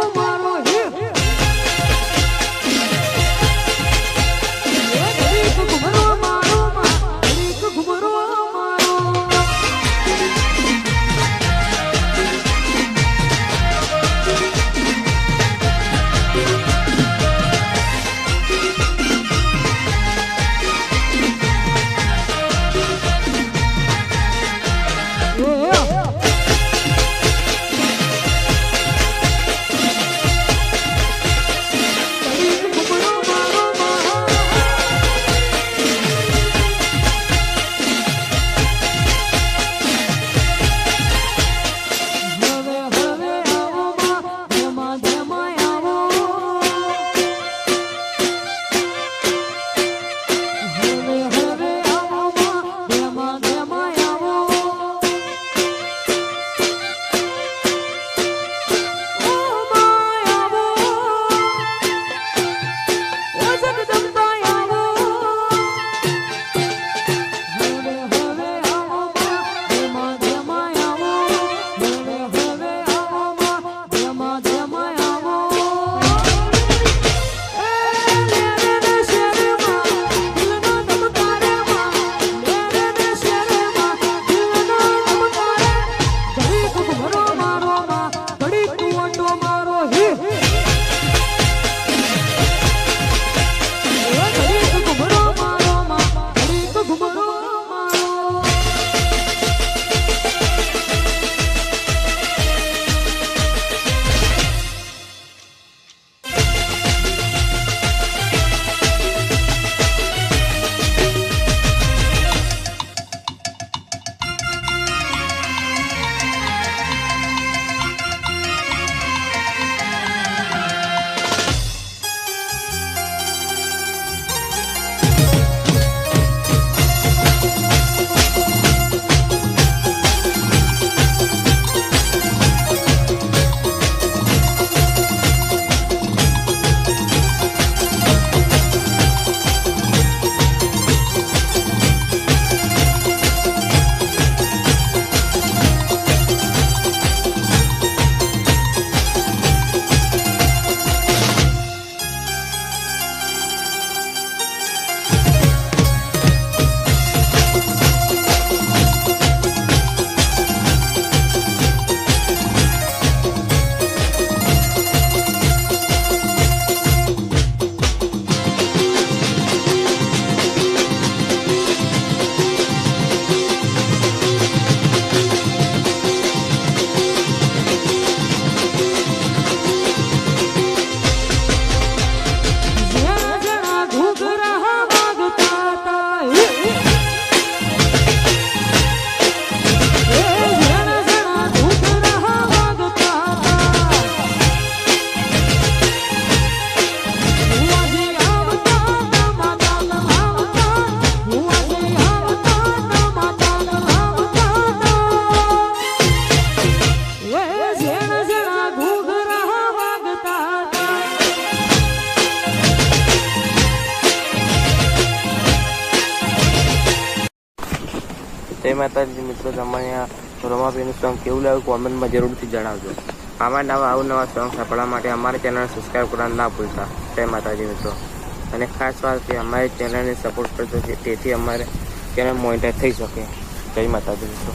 tomorrow. માતાજી, મિત્રો, તમારે રોમાપીનું સોંગ કેવું લાગ્યું કોમેન્ટમાં જરૂરથી જણાવજો. આવા નવા અવનવા સોંગ સાંભળવા માટે અમારી ચેનલને સબસ્ક્રાઈબ કરવાનું ના ભૂલતા. જય માતાજી, મિત્રો. અને ખાસ વાત કે અમારી ચેનલને સપોર્ટ કરજો તેથી અમારે ચેનલ મોનિટર થઈ શકે. જય માતાજી, મિત્રો.